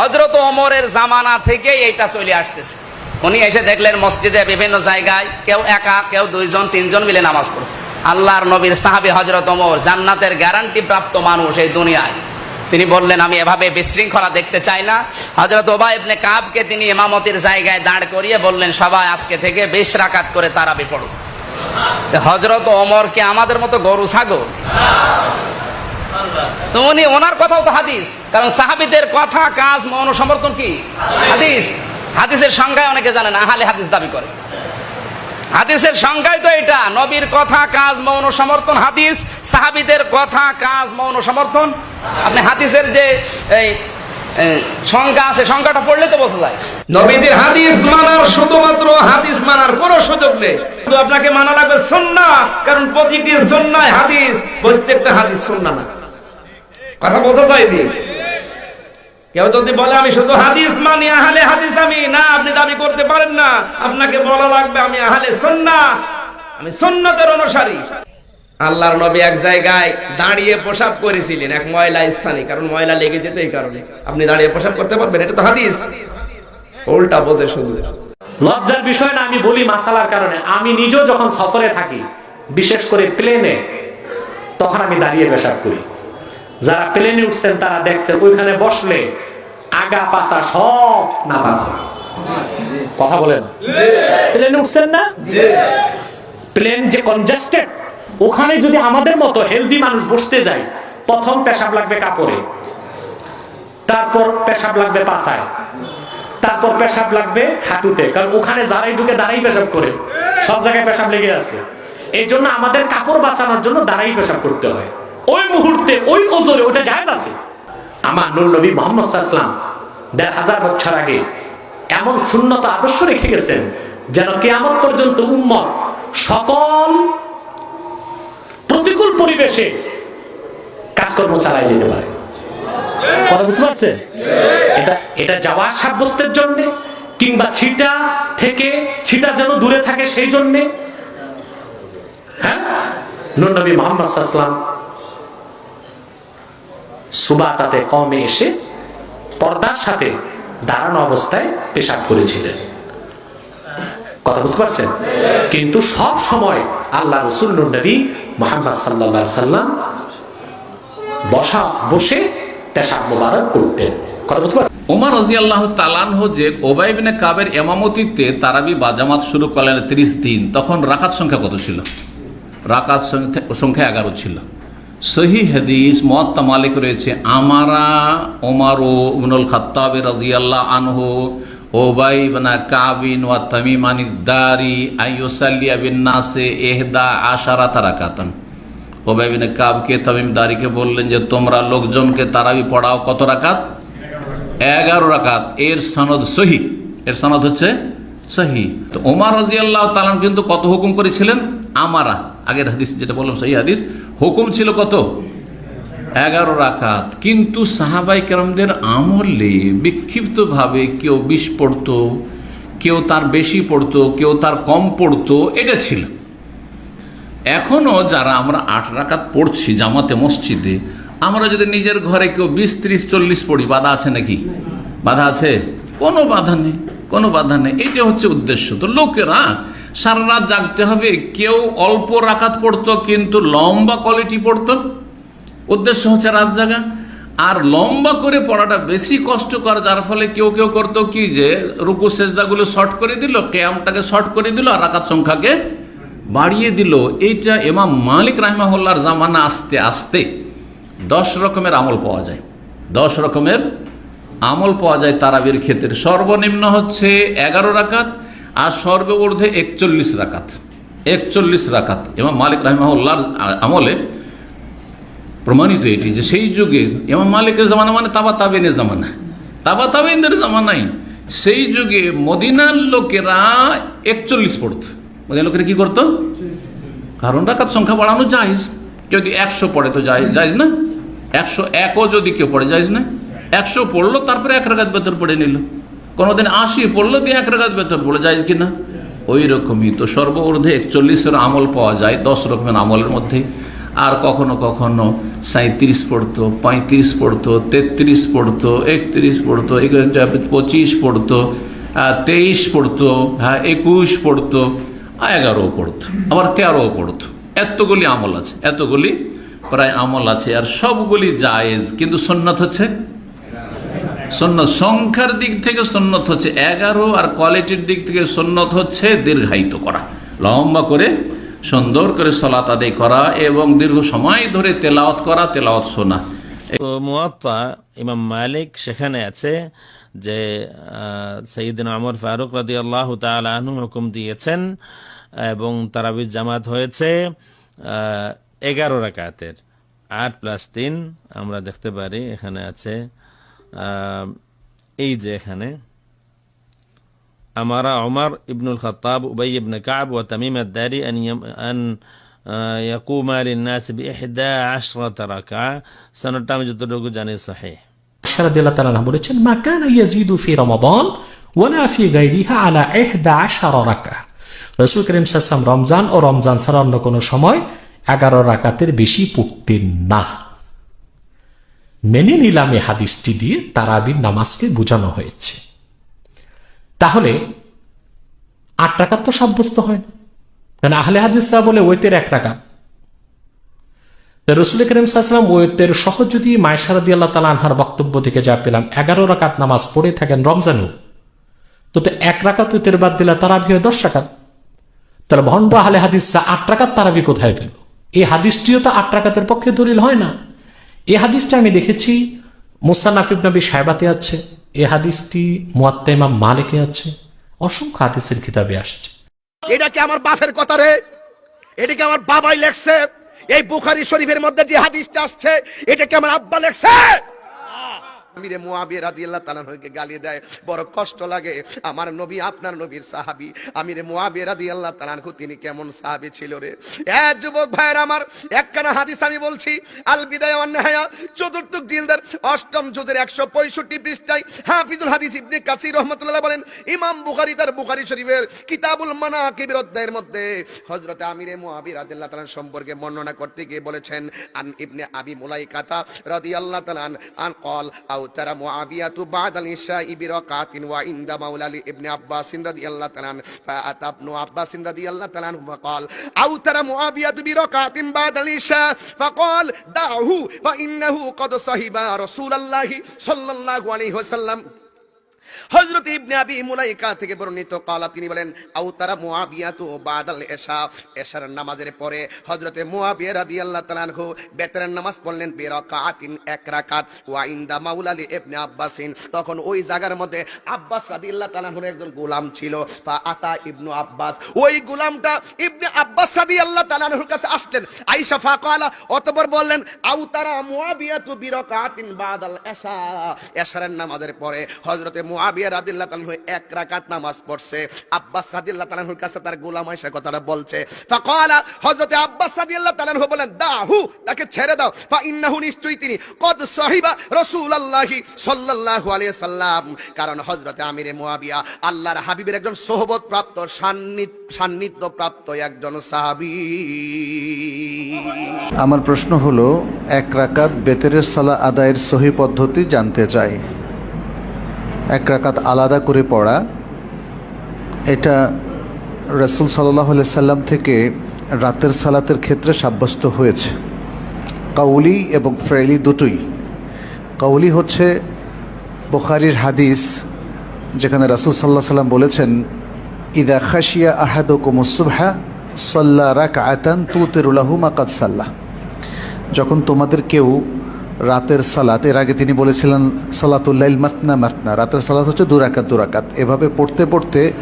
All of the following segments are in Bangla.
হজরত অমরের জামানা থেকে এইটা চলে আসতেছে। উনি এসে দেখলেন মসজিদে বিভিন্ন জায়গায় কেউ একা, কেউ দুইজন, তিনজন মিলে নামাজ পড়ছে। আল্লাহর নবীর সাহাবি হজরত ওমর জান্নাতের গ্যারান্টি প্রাপ্ত মানুষ এই দুনিয়ায়। তিনি বললেন, আমি এভাবে বিশৃঙ্খলা দেখতে চাই না। হজরত ওবা ইবনে কাবকে তিনি ইমামতির জায়গায় দাঁড় করিয়ে বললেন, সবাই আজকে থেকে বেশ রাকাত করে তারাবি পড়ুন হজরত ওমরকে আমাদের মতো গরু, ছাগল? উনি, ওনার কথাও তো হাদিস। কারণ সাহাবিদের কথা, কাজ, মৌন সমর্থন কি? হাদিস। হাদিসের সংজ্ঞায় অনেকে জানে না, আহলে হাদিস দাবি করে। হাদিসের সংজ্ঞায় তো এটা, নবীর কথা, কাজ, মৌন সমর্থন, হাদিস। সাহাবিদের কথা, কাজ, মৌন সমর্থন। আপনি হাদিসের যে এই সংজ্ঞা আছে, সংজ্ঞাটা পড়লে তো বোঝা যায়। নবীদের হাদিস মানার শুধুমাত্র হাদিস মানার কোনো সুযোগ নেই। শুধু আপনাকে মানা লাগবে সন্না কারণ প্রতিটি সন্ন্যায় হাদিস, প্রত্যেকটা হাদিস সন্না না। কথা বোঝা যায় দি কেউ যদি বলে, আমি শুধু হাদিস মানি, আহলে হাদিস আমি। না, আপনি দাবি করতে পারেন না। আপনাকে বলা লাগবে, আমি আহলে সন্না আমি সন্ন্যতের অনুসারী। আল্লাহর নবী এক জায়গায় দাঁড়িয়ে প্রসাব করেছিলেন, এক ময়লা স্থানে। কারণ ময়লা লেগে যেত এই কারণে। আপনি দাঁড়িয়ে প্রসাব করতে পারবেন, এটা তো হাদিস। উল্টা বোঝে শুধু লজ্জার বিষয় না, আমি বলি মাসালার কারণে। আমি নিজেও যখন সফরে থাকি, বিশেষ করে প্লেনে, তখন আমি দাঁড়িয়ে পেশাব করি। যারা প্লেনে উঠছেন, তারা দেখছেন, ওইখানে বসলে আগা পাশা সব নাপাক কথা বলেন। প্লেনে উঠছেন না? প্লেন যে কনজাস্টেড ওখানে যদি আমাদের মতো হেলদি মানুষ বসতে যায়, প্রথম পেশাব লাগবে কাপড়ে, তারপর পেশাব লাগবে পাছায়, তারপর পেশাব লাগবে হাঁটুতে, কারণ ওখানে যারাই ঢুকে দাঁড়াই পেশাব করে, সব জায়গায় পেশাব লেগে আছে। এই জন্য আমাদের কাপড় বাঁচানোর জন্য দাঁড়াই পেশাব করতে হয়। ওই মুহূর্তে ওই ওজোরে ওটা জায়েজ আছে। আমার নুর নবী মোহাম্মদ সাল্লাম দেড় হাজার বছর আগে এমন শূন্যতা আদর্শ রেখে গেছেন যেন কেয়ামত পর্যন্ত উম্মত সকল প্রতিকূল পরিবেশে কাজকর্ম চালায় যেতে পারে। কথা বুঝতে পারছেন? এটা এটা যাওয়ার সাব্যস্তের জন্য কিংবা ছিটা থেকে ছিটা যেন দূরে থাকে সেই জন্যে হ্যাঁ? নবী মোহাম্মদ সাল্লাম সুবাতাতে কমে এসে পর্দার সাথে দাঁড়ানো অবস্থায় পেশাব করেছিলেন। কথা বুঝতে পারছেন? কিন্তু সব সময় আল্লাহ রসুল নবী মোহাম্মদ সাল্লাহ সাল্লাম বসা, বসে পেশাব মোবারক করতেন। কথা বুঝতে যে ওবাইবিনে কাবের এমামতিতে তারাবি বাজামাত শুরু করলেন ত্রিশ দিন, তখন রাকাত সংখ্যা কত ছিল? সংখ্যা- সংখ্যা এগারো ছিল। সহি হাদিস মহাত্মা মালিক রয়েছে আমারা ওমারো খাত্তাবে রাজি আল্লাহ আনহু, ওবাই বানা কাবিন ওয়া তামিমানি দারি আইয়ুসাল্লিয়া বিন নাসে এহদা আশারা তারাকাতান ওবাই বিন কাবকে তামিম দারিকে বললেন যে, তোমরা লোকজনকে তারাবি পড়াও কত রাকাত? এগারো রাকাত। এর সনদ সহি। এর সনদ হচ্ছে সহি। তো ওমার রাজি আল্লাহ তালাম কিন্তু কত হুকুম করেছিলেন? আমারা। আগের হাদিস যেটা বললাম সেই হাদিস, হুকুম ছিল কত? এগারো রাকাত। কিন্তু সাহাবাই কেরামদের আমলে বিক্ষিপ্তভাবে কেউ বিষ পড়তো, কেউ তার বেশি পড়তো, কেউ তার কম পড়তো, এটা ছিল। এখনও যারা আমরা আট রাকাত পড়ছি জামাতে মসজিদে, আমরা যদি নিজের ঘরে কেউ বিশ, ত্রিশ, চল্লিশ পড়ি, বাধা আছে নাকি? বাধা আছে? কোনো বাধা নেই, কোনো বাধা নেই। এটা হচ্ছে উদ্দেশ্য। তো লোকেরা সারা রাত জাগতে হবে। কেউ অল্প রাকাত পড়তো, কিন্তু লম্বা কোয়ালিটি পড়তো। উদ্দেশ্য হচ্ছে রাত জাগা। আর লম্বা করে পড়াটা বেশি কষ্টকর, যার ফলে কেউ কেউ করতো কি যে, রুকু সেজদাগুলো শর্ট করে দিল কেয়ামটাকে শর্ট করে দিল, আর রাকাত সংখ্যাকে বাড়িয়ে দিল। এইটা এমাম মালিক রাহমাহুল্লার জামানা আস্তে আস্তে দশ রকমের আমল পাওয়া যায়। দশ রকমের আমল পাওয়া যায় তারাবির ক্ষেত্রে। সর্বনিম্ন হচ্ছে এগারো রাকাত আর সর্বঊর্ধ্বে একচল্লিশ রাকাত একচল্লিশ রাকাত। এমাম মালিক রাহমাহুল্লার আমলে প্রমাণিত এটি যে সেই যুগে এমাম মালিকের জামানা মানে তাবা তাবেনের জামানা। তাবা তাবেনদের জামানাই সেই যুগে মদিনার লোকেরা একচল্লিশ পড়ত। মদিনার লোকেরা কি করতো? কারণ রাকাত সংখ্যা বাড়ানো যাইজ কেউ যদি একশো পড়ে তো যাই যাইজ না। একশো একও যদি কেউ পড়ে যাইজ না। একশো পড়ল, তারপরে এক রাগাত বেতন পড়ে নিল। কোনোদিন আশি পড়ল দিয়ে এক রাগাত বেতন পড়ে যাইজ কিনা? ওই রকমই তো সর্বঊর্ধ্বে একচল্লিশের আমল পাওয়া যায়, দশ রকমের আমলের মধ্যে। আর কখনো কখনো সাঁত্রিশ পড়তো, পঁয়ত্রিশ পড়তো, তেত্রিশ পড়তো, একত্রিশ পড়তো, পঁচিশ পড়তো তেইশ পড়তো হ্যাঁ একুশ পড়তো আর এগারো পড়তো, আবার তেরোও পড়তো। এতগুলি আমল আছে, এতগুলি প্রায় আমল আছে, আর সবগুলি জায়েজ, কিন্তু সন্ন্যত হচ্ছে সন্ন্যত সংখ্যার দিক থেকে সন্ন্যত হচ্ছে এগারো, আর কোয়ালিটির দিক থেকে সন্ন্যত হচ্ছে দীর্ঘায়িত করা। লম্বা করে, সুন্দর করে সলাত আদায় করা এবং দীর্ঘ সময় ধরে তেলাওয়াত করা, তেলাওয়াত শোনা। মুয়াত্তা ইমাম মালিক সেখানে আছে যে সঈদিন আমর ফারুক রাদি আল্লাহ তালু হুকুম দিয়েছেন এবং তারাবির জামাত হয়েছে এগারো রাকাতের। আট প্লাস তিন আমরা দেখতে পারি, এখানে আছে এই যে এখানে, আমারা অমর ইবনুল খতাব উবাই ইবনে কাব ও তামিম আদারি আন ইয়াকুম আলিনাস বিহদা আশরাত রাকা সনদটা আমি যতটুকু জানি সহি। রাদি আল্লাহ তাআলা বলেছেন, মা কানা ইয়াজিদু ফি রমাদান ওয়ালা ফি গায়রিহা আলা 11 রাকা রাসূল করিম সাল্লাল্লাহু রমজান ও রমজান ছাড়া অন্য কোনো সময় 11 রাকাতের বেশি পড়তেন না। মেনে নিলাম এই হাদিসটি দিয়ে তারাবির নামাজকে বোঝানো হয়েছে। তাহলে আট রাকাত তো সাব্যস্ত হয়। না কারণ আহলে হাদিসরা বলে ওয়েতের এক রাকাত? রসুল করিম সাহসালাম ওয়েতের সহজ যদি মায়সারাদি আল্লাহ তালা আনহার বক্তব্য থেকে যা পেলাম, এগারো রাকাত নামাজ পড়ে থাকেন রমজানু তো তো এক রাকাত ওয়েতের বাদ দিলে তারাবি হয় দশ রাকাত। তাহলে ভণ্ড আহলে হাদিসরা আট রাকাত তারাবি কোথায় পেল? এই হাদিসটিও তো আট রাকাতের পক্ষে দলিল হয় না। এই হাদিসটা আমি দেখেছি মুসান্নাফিব নবী সাহেবাতে আছে এ হাদিসটি মুয়াত্তা ইমাম মালিকে আছে, অসংখ্য হাদিসের কিতাবে আসছে। এটা কি আমার বাপের কথা রে? এটা কি আমার বাবাই লেখছে? এই বুখারি শরীফের মধ্যে যে হাদিসটা আসছে, এটা কি আমার আব্বা লেখছে? আমিরে মোয়াবিয়া রাদিয়াল্লাহ তালানহকে গালি দেয়, বড় কষ্ট লাগে। আমার নবী, আপনার নবীর সাহাবী। আমিরে মোয়াবিয়া রাদিয়াল্লাহ তালানহু তিনি কেমন সাহাবী ছিল রে? এ যুবক ভাইরা আমার, একখানা হাদিস আমি বলছি। আল বিদায় নাহায়া, চতুর্থ জিলদার অষ্টম জুজের 165 পৃষ্ঠায় হাফিজুল হাদিস ইবনে কাসির রাহমাতুল্লাহ বলেন, ইমাম বুখারী তার বুখারী শরীফের কিতাবুল মানাকিবের অধ্যায়ের মধ্যে হযরত আমিরে মুয়াবিয়া রাদিয়াল্লাহু তাআলা সম্পর্কে বর্ণনা করতে গিয়ে বলেছেন, আন ইবনে আবি মুলাইকাতা রাদিয়াল্লাহু তাআলা আন কল আও أوتر معاوية بعد العشاء بركعة وعند مولى ابن عباس رضي الله تعالى عنه فأتى ابن عباس رضي الله تعالى عنه فقال أوتر معاوية بركعة بعد العشاء فقال دعه فإنه قد صهب رسول الله صلى الله عليه وسلم হযরত ইবনে আবি মুলাইকা থেকে বর্ণিত, কালা তিনি বলেন আউতারা মুয়াবিয়া তো বাদাল এশা। এশার নামাজের পরে হযরতে মুয়াবিয়া রাদিয়াল্লাহু তাআলা বেতরের নামাজ পড়লেন বিরাকাতিন, এক রাকাত। ওয়া ইনদা ইবনে আব্বাসিন। তখন ওই জায়গার মধ্যে আব্বাস রাদিয়াল্লাহু তাআলা একজন গোলাম ছিল, ফা আতা ইবনু আব্বাস। ওই গোলামটা ইবনে আব্বাস রাদিয়াল্লাহু তাআলা আনহুর কাছে আসলেন। আয়েশা ফাকালা অতঃপর বললেন আউতারা মুয়াবিয়া তো বিরাকাতিন বাদাল এশা। এশারের নামাজের পরে হযরতে এক রাকাত নামাজ পড়ছে। আব্বাস কাছে তার গোলাম কথাটা বলছে। ফাকালা আব্বাস বলেন তাকে ছেড়ে দাও। ফা ইন্নাহু নিশ্চয়ই তিনি। কদ সাহিবা সাল্লাল্লাহু আলাইহি সাল্লাম কারণ হযরতে আমিরে মুয়াবিয়া আল্লাহর হাবিবের একজন সোহবত প্রাপ্ত সান্নিধ্য সান্নিধ্য প্রাপ্ত একজন সাহাবী। আমার প্রশ্ন হলো, এক রাকাত বেতেরের সালা আদায়ের সহি পদ্ধতি জানতে চাই। এক রাকাত আলাদা করে পড়া। এটা রসুল সাল্লাহ সাল্লাম থেকে রাতের সালাতের ক্ষেত্রে সাব্যস্ত হয়েছে। কাউলি এবং ফ্রেলি দুটোই। কাউলি হচ্ছে বোখারির হাদিস, যেখানে রাসুল সাল্লাহ সাল্লাম বলেছেন, ইদা খাসিয়া আহাদুকুমুসুবহা সাল্লা রাক আতান তুতেরুল্লাহু মাকাদ সাল্লাহ যখন তোমাদের কেউ রাতের সালাত, এর আগে তিনি বলেছিলেন সালাতুল্লাইল মাতনা মাতনা, রাতের সালাত হচ্ছে দুরাকাত দুরাকাত এভাবে পড়তে পড়তে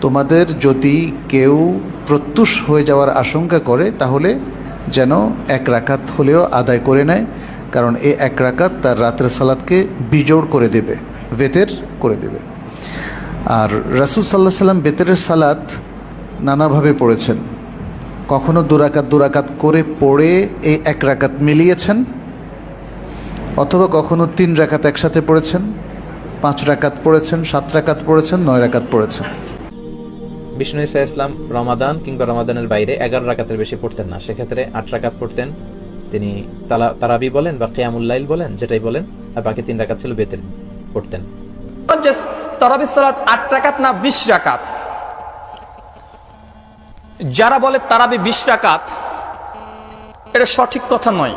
তোমাদের যদি কেউ প্রত্যুষ হয়ে যাওয়ার আশঙ্কা করে, তাহলে যেন এক রাকাত হলেও আদায় করে নেয়, কারণ এই এক রাকাত তার রাতের সালাদকে বিজোড় করে দেবে, বেতের করে দেবে। আর রাসুল সাল্লাহ সাল্লাম বেতেরের সালাত নানাভাবে পড়েছেন। কখনো দুরাকাত দুরাকাত করে পড়ে এই এক রাকাত মিলিয়েছেন? অথবা কখনো তিন রাকাত একসাথে পড়েছেন পাঁচ রাকাত পড়েছেন সাত রাকাত পড়েছেন নয় রাকাত পড়েছেন। বিষ্ণু ইসা ইসলাম রমাদান কিংবা রমাদানের বাইরে এগারো রাকাতের বেশি পড়তেন না। সেক্ষেত্রে আট রাকাত পড়তেন। তিনি তালা তারাবি বলেন বা কেয়ামুল্লাইল বলেন যেটাই বলেন আর বাকি তিন রাকাত ছিল বেতের পড়তেন। তরাবি সালাত আট রাকাত না বিশ রাকাত? যারা বলে তারাবি বিশ রাকাত এটা সঠিক কথা নয়।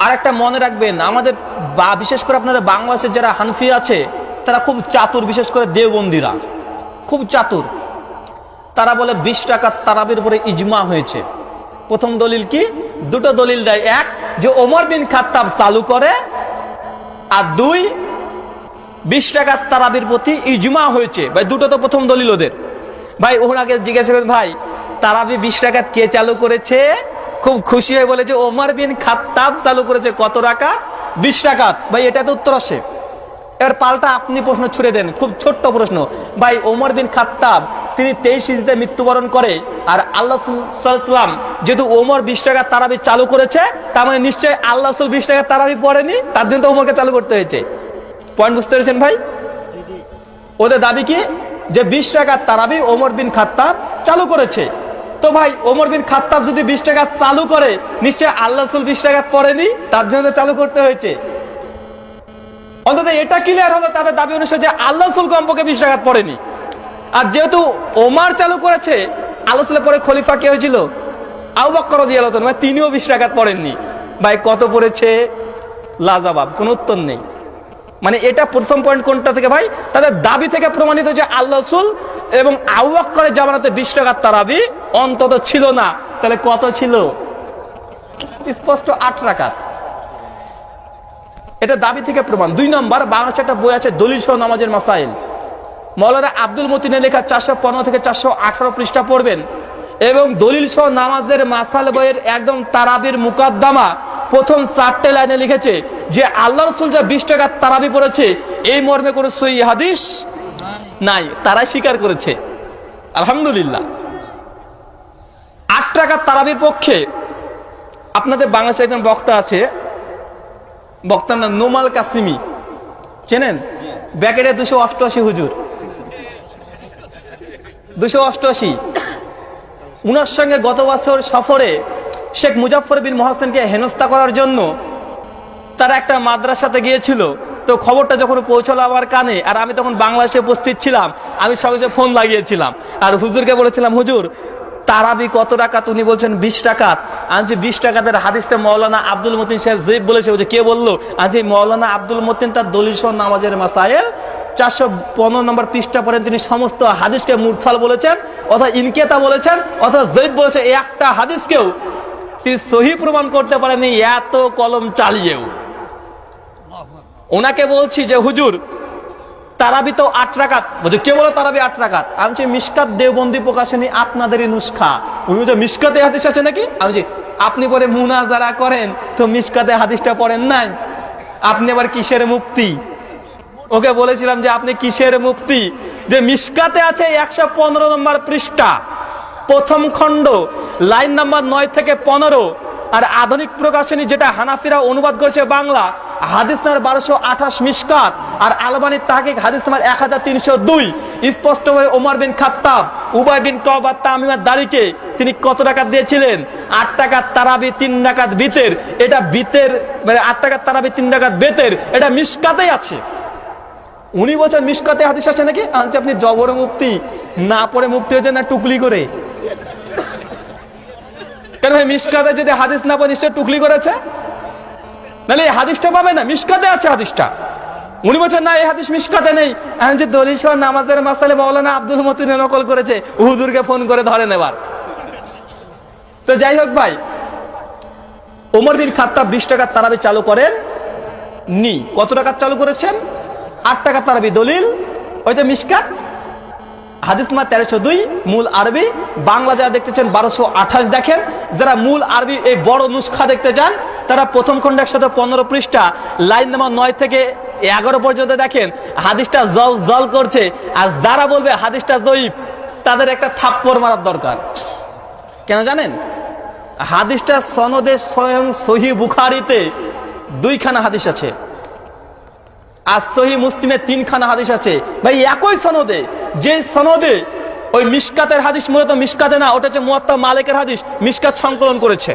আর একটা মনে রাখবেন, আমাদের বা, বিশেষ করে আপনাদের বাংলাদেশের যারা হানফি আছে, তারা খুব চাতুর, বিশেষ করে দেওবন্দিরা। খুব চাতুর। তারা বলে বিশ টাকার তারাবির উপরে ইজমা হয়েছে। প্রথম দলিল কি? দুটো দলিল দেয়। এক, যে ওমর বিন খাত্তাব চালু করে, আর দুই, বিশ টাকার তারাবির প্রতি ইজমা হয়েছে। ভাই, দুটো তো প্রথম দলিল ওদের। ভাই, ওনাকে জিজ্ঞেস করবেন ভাই, তারাবি বিশ টাকা কে চালু করেছে? খুশি হয়ে বলে যে ওমর বিন খাত্তাব চালু করেছে কত টাকা বিশ টাকা ভাই, এটা তো উত্তর আসে। এবার পাল্টা আপনি প্রশ্ন ছুড়ে দেন, খুব ছোট্ট প্রশ্ন। ভাই, ওমর বিন খাত্তাব, তিনি তেইশ ইজিতে মৃত্যুবরণ করে আর আল্লাহ সাল্লাম যেহেতু ওমর বিশ টাকা তারাবি চালু করেছে, তার মানে নিশ্চয়ই আল্লাহ বিশ টাকা তারাবি পড়েনি, তার জন্য তো ওমরকে চালু করতে হয়েছে। পয়েন্ট বুঝতে পেরেছেন ভাই? ওদের দাবি কি? যে বিশ টাকার তারাবি ওমর বিন খাত্তাব চালু করেছে। তো ভাই, ওমর বিন খাত্তাব যদি বিশ টাকা চালু করে, নিশ্চয় আল্লাহ বিশ টাকা পড়েনি? তার জন্য চালু করতে হয়েছে। অন্তত এটা ক্লিয়ার হলো তাদের দাবি অনুসারে যে আল্লাহ কমপক্ষে বিশ টাকা পড়েনি। আর যেহেতু ওমার চালু করেছে, আল্লাহ পরে খলিফা কে হয়েছিল? আউ বক্কর দিয়ে মানে তিনিও বিশ টাকা পড়েননি। ভাই, কত পড়েছে? লাজাবাব, কোনো উত্তর নেই। মানে এটা প্রথম পয়েন্ট কোনটা থেকে ভাই? তাদের দাবি থেকে প্রমাণিত যে আল্লাহ এবং আউ্বাক্করের জামানাতে বিশ টাকার তারাবি অন্তত ছিল না। তাহলে কত ছিল? স্পষ্ট আট রাকাত। এটা দাবি থেকে প্রমাণ। দুই নম্বর, বাংলাদেশে একটা বই আছে, দলিল সহ নামাজের মাসাইল। মৌলানা আব্দুল মতিনের লেখা চারশো পনেরো থেকে চারশো আঠারো পৃষ্ঠা পড়বেন। এবং দলিল সহ নামাজের মাসাল বইয়ের একদম তারাবির মুকাদ্দামা প্রথম চারটে লাইনে লিখেছে যে, আল্লাহ রসুল যা বিশ টাকার তারাবি পড়েছে, এই মর্মে কোনো সই হাদিস নাই। তারাই স্বীকার করেছে। আলহামদুলিল্লাহ। আট টাকার তারাবির পক্ষে আপনাদের বাংলাদেশে একজন বক্তা আছে, বক্তার নাম নোমাল কাসিমি। চেনেন? ব্যাকেটে দুশো অষ্টআশি হুজুর। দুশো অষ্টআশি। উনার সঙ্গে গত বছর সফরে শেখ মুজাফর বিন মহাসেনকে হেনস্থা করার জন্য তারা একটা মাদ্রাসাতে গিয়েছিল। তো খবরটা যখন পৌঁছলো আমার কানে, আর আমি তখন বাংলাদেশে উপস্থিত ছিলাম, আমি সবাই ফোন লাগিয়েছিলাম। আর হুজুরকে বলেছিলাম, হুজুর তারাবি কত টাকা উনি বলছেন বিশ টাকাত যে বিশ টাকাতের হাদিসটা মৌলানা আব্দুল মতিন সাহেব জেব বলেছে যে কে বলল? আজ মৌলানা আব্দুল মতিন তার দলিল সহ নামাজের মাসাইল চারশো পনেরো নম্বর পৃষ্ঠা পরে তিনি সমস্ত হাদিসকে মুরসাল বলেছেন অথবা ইনকেতা বলেছেন অথবা জৈব বলেছে, এই একটা হাদিসকেও তিনি সহি প্রমাণ করতে পারেনি এত কলম চালিয়েও। ওনাকে বলছি যে, হুজুর তারাবি তো আট রাকাত। বলছে, কে বলে তারাবি আট রাকাত? আমি বলছি মিসকাত দেওবন্দি প্রকাশনী আপনাদেরই নুস্খা। উনি বলছে মিসকাতে হাদিস আছে নাকি? আমি আপনি পরে মুনা যারা করেন, তো মিসকাতে হাদিসটা পড়েন নাই। আপনি আবার কিসের মুক্তি ওকে বলেছিলাম যে, আপনি কিসের মুক্তি যে মিসকাতে আছে একশো পনেরো নম্বর পৃষ্ঠা, প্রথম খণ্ড, লাইন নাম্বার নয় থেকে পনেরো। আর আধুনিক প্রকাশনী যেটা হানাফিরা অনুবাদ করেছে বাংলা হাদিস নাম্বার বারোশো আঠাশ মিসকাত আর আলবানির তাহিক হাদিস নাম্বার এক হাজার তিনশো দুই। স্পষ্টভাবে ওমর বিন খাত্তাব, উবাই বিন কবার তামিমার দাড়িকে তিনি কত টাকা দিয়েছিলেন? আট টাকার তারাবি, তিন টাকাত বিতের। এটা বিতের মানে আট টাকার তারাবি, তিন টাকাত বেতের। এটা মিসকাতেই আছে। উনি বলছেন মিসকাতে হাদিস আছে নাকি? আনছে আপনি জবর মুক্তি, না পড়ে মুক্তি হয়েছে না টুকলি করে। কেন ভাই মিসকাতে যদি হাদিস না পায় নিশ্চয় টুকলি করেছে? নাহলে এই হাদিসটা পাবে না মিসকাতে আছে হাদিসটা। উনি বলছেন, না, এই হাদিস মিসকাতে নেই। এখন যে দলিল সহ নামাজের মাসালে মৌলানা আব্দুল মতিনে নকল করেছে, হুজুরকে ফোন করে ধরে নেবার। তো যাই হোক ভাই, ওমর বিন খাত্তাব বিশ টাকার তারাবি চালু করেন, নি। কত টাকার চালু করেছেন? আট টাকা তারাবি দলিল ওইটা মিসকাত হাদিস মা তেরোশো দুই, মূল আরবি। বাংলা যারা দেখতে চান, বারোশো আঠাশ দেখেন। যারা মূল আরবি, এই বড় নুস্খা দেখতে চান তারা প্রথম খণ্ড একশত পনেরো পৃষ্ঠা, লাইন নাম্বার নয় থেকে এগারো পর্যন্ত দেখেন, হাদিসটা জল জল করছে। আর যারা বলবে হাদিসটা জয়ীফ, তাদের একটা থাপ্পড় মারার দরকার। কেন জানেন? হাদিসটা সনদে স্বয়ং সহি বুখারিতে দুইখানা হাদিস আছে। আর সহি মুসলিমে তিনখানা হাদিস আছে। ভাই, একই সনদে, যে সনদে ওই মিসকাতের হাদিস মূলত মিসকাতে না, ওটা হচ্ছে মুয়াত্তা মালিকের হাদিস, মিসকাত সংকলন করেছে।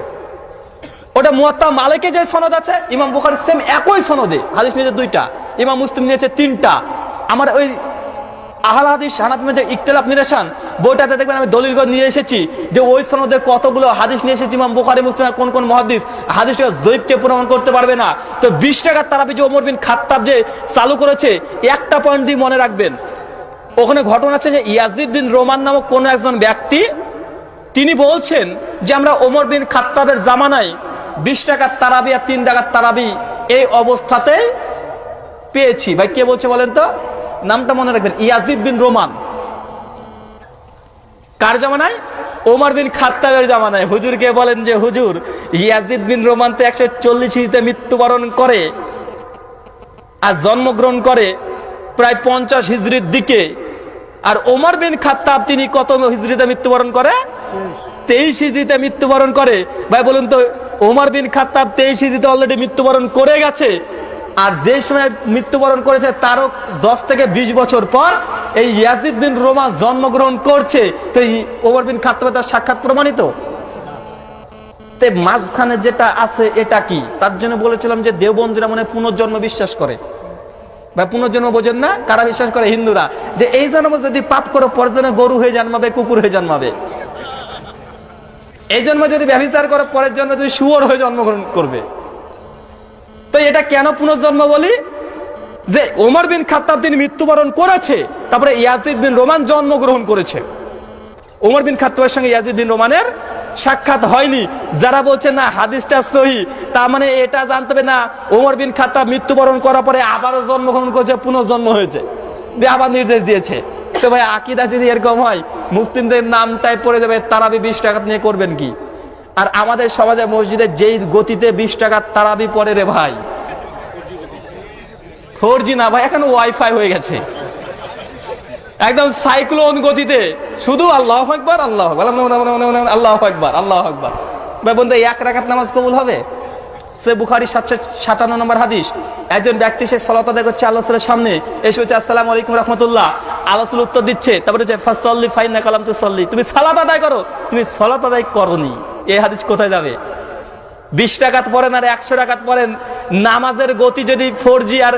ওটা মুয়াত্তা মালিকে যে সনদ আছে, ইমাম বুখারি সেম একই সনদে, হাদিস নিয়েছে দুইটা, ইমাম মুসলিম নিয়েছে তিনটা। আমার ওই আহল হাদিস, হানাফি যে ইখতিলাফ নিরেশান বইটাতে দেখবেন আমি দলিল নিয়ে এসেছি যে ওই সনদে কতগুলো হাদিস নিয়ে এসেছি ইমাম বুখারি, মুসলিম কোন কোন মহাদিস হাদিসটা জৈবকে প্রমাণ করতে পারবে না। তো বিশ টাকার তারাবি যে ওমর বিন খাত্তাব যে চালু করেছে, একটা পয়েন্ট দিয়ে মনে রাখবেন, ওখানে ঘটনা আছে যে ইয়াজিদ বিন রোমান নামক কোন একজন ব্যক্তি, তিনি বলছেন যে আমরা ওমর বিন খাত্তাবের জামানায় বিশ টাকার তারাবি আর তিন টাকার তারাবি এই অবস্থাতেই পেয়েছি। ভাই, কে বলছে বলেন তো? নামটা মনে রাখবেন, ইয়াজিদ বিন রোমান। কার জামানায়? ওমর বিন খাত্তাবের জামানায়। হুজুরকে বলেন যে, হুজুর, ইয়াজিদ বিন রোমান তো একশো চল্লিশ মৃত্যুবরণ করে আর জন্মগ্রহণ করে প্রায় পঞ্চাশ হিজড়ির দিকে। আর ওমর বিন খাত্তাব তিনি কত হিজড়িতে মৃত্যুবরণ করে? তেইশ হিজড়িতে মৃত্যুবরণ করে। ভাই, বলুন তো ওমর বিন খাত্তাব তেইশ হিজড়িতে অলরেডি মৃত্যুবরণ করে গেছে। আর যে সময় মৃত্যুবরণ করেছে তারও দশ থেকে বিশ বছর পর এই ইয়াজিদ বিন রোমা জন্মগ্রহণ করছে। তো এই ওমর বিন খাত্তাবের তার সাক্ষাৎ প্রমাণিত? মাঝখানে যেটা আছে এটা কি? তার জন্য বলেছিলাম যে দেওবন্দিরা মনে পুনর্জন্ম বিশ্বাস করে। বা পুনর্জন্ম বোঝেন না? কারা বিশ্বাস করে? হিন্দুরা। যে এই জন্ম যদি পাপ করো জন্য গরু হয়ে জন্মাবে, কুকুর হয়ে জন্মাবে। এই জন্ম যদি ব্যবচার করো, পরের জন্য তুমি শুয়োর হয়ে জন্মগ্রহণ করবে। তো এটা কেন পুনর্জন্ম বলি? যে ওমর বিন খাত্তাব তিনি মৃত্যুবরণ করেছে, তারপরে ইয়াজিদ বিন রোমান জন্মগ্রহণ করেছে। ওমর বিন খাত্তাবের সঙ্গে ইয়াজিদ বিন রোমানের সাক্ষাৎ হয়নি। যারা বলছে, না, হাদিসটা সহি তার মানে এটা জানতে হবে, না, ওমর বিন খাত্তাব মৃত্যুবরণ করার পরে আবারও জন্মগ্রহণ করেছে, পুনর্জন্ম হয়েছে। আবার নির্দেশ দিয়েছে। তো ভাই, আকিদা যদি এরকম হয়, মুসলিমদের নামটাই পড়ে যাবে, তারাবি বিশ টাকা নিয়ে করবেন কি? আর আমাদের সমাজে মসজিদে যেই গতিতে বিশ টাকার তারাবি পড়ে রে ভাই। ফোর না ভাই, এখন ওয়াইফাই হয়ে গেছে। একদম সাইক্লোন গতিতে, শুধু আল্লাহ একবার আল্লাহ আল্লাহ একবার আল্লাহ একবার ভাই বন্ধু এক রাকাত নামাজ কবুল হবে? সে বুখারি সাতশো সাতান্ন নম্বর হাদিস। একজন ব্যক্তি সে সলাত আদায় করছে আল্লাহ সামনে, এসে বলছে, আসসালাম আলাইকুম রহমতুল্লাহ। আল্লাহ উত্তর দিচ্ছে, তারপরে যে ফাইনা কালাম তু সল্লি তুমি সালাত আদায় করো, তুমি আদায় করনি। এই হাদিস কোথায় যাবে? বিশ টাকাত পড়েন আর একশো টাকাত পড়েন, নামাজের গতি যদি ফোর জি আর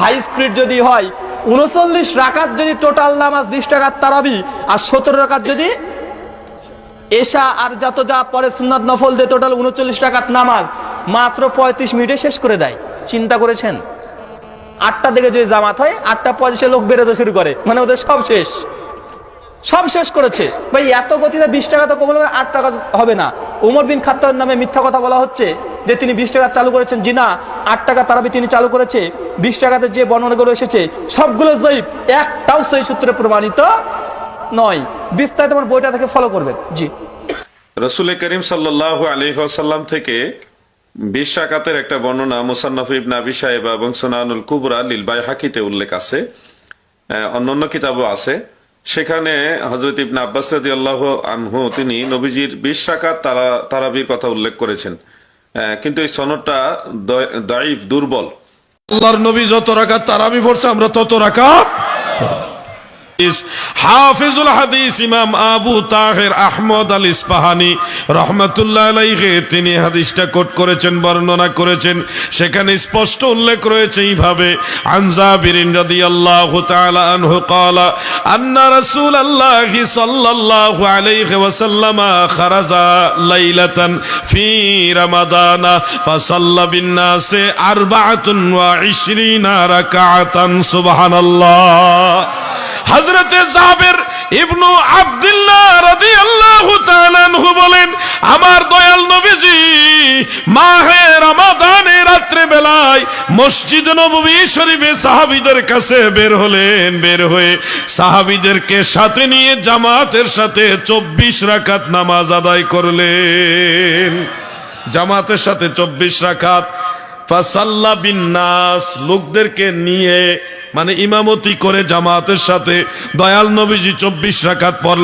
হাই স্পিড যদি হয়, উনচল্লিশ রাকাত যদি টোটাল নামাজ, বিশ টাকার তারাবি, আর সতেরো রাকাত যদি এশা আর যত যা পরে সুন্নাত নফল দিয়ে টোটাল উনচল্লিশ টাকাত নামাজ মাত্র পঁয়ত্রিশ মিনিটে শেষ করে দেয়। চিন্তা করেছেন? আটটা দিকে যদি জামাত হয়, আটটা পঁয়ত্রিশে লোক বেরোতে শুরু করে। মানে ওদের সব শেষ। সব শেষ করেছে। ভাই, এত গতিতে বিশ টাকা তো কমল, আট টাকা হবে না। উমর বিন খাত্তার নামে মিথ্যা কথা বলা হচ্ছে যে তিনি বিশ টাকা চালু করেছেন। জি না, আট টাকা তারাবি তিনি চালু করেছে। বিশ টাকাতে যে বর্ণনাগুলো এসেছে, সবগুলো জয়ীব। একটাও সেই সূত্রে প্রমাণিত নয়। বিস্তারিত আমার বইটা থেকে ফলো করবেন। জি। রসুল করিম সাল্লাহ আলহাসাল্লাম থেকে বিশ রাকাতের একটা বর্ণনা মুসান্নফ ইবনা আবি সাহেব এবং সোনানুল কুবরা লিলবাই হাকিতে উল্লেখ আছে। অন্যান্য কিতাবও আছে। সেখানে হজরত ইবনা আব্বাস আল্লাহ আনহু, তিনি নবীজির বিশ তারা, তারাবির কথা উল্লেখ করেছেন। কিন্তু এই সনদটা দাইফ দুর্বল। আল্লাহর নবী যত রাকাত তারাবি পড়ছে, আমরা তত রাকাত হাফিজুল হাদিস ইমাম আবু তাহের আহমদ আল ইস্পাহানি রহমতুল্লাহ তিনি হাদিসটা কোট করেছেন, বর্ণনা করেছেন। সেখানে স্পষ্ট উল্লেখ রয়েছে এইভাবে আনজাবিরিন রাদিয়াল্লাহু ফি সুবহানাল্লাহ। হজরতে জাবের ইবনু আব্দুল্লাহ রাদিয়াল্লাহু তাআলা বলেন, আমার দয়াল নবীজি, মাহে রমাদানের রাত্রে বেলায় মসজিদ নববী শরীফে সাহাবীদের কাছে বের হলেন, বের হয়ে সাহাবীদেরকে সাথে নিয়ে জামাতের সাথে চব্বিশ রাকাত নামাজ আদায় করলেন। জামাতের সাথে চব্বিশ রাকাত, ফাসাল্লা বিন নাস, লোকদেরকে নিয়ে মানে ইমামতি করে জামাতের সাথে দয়াল নবীজি চব্বিশ রাখাত পড়লেন।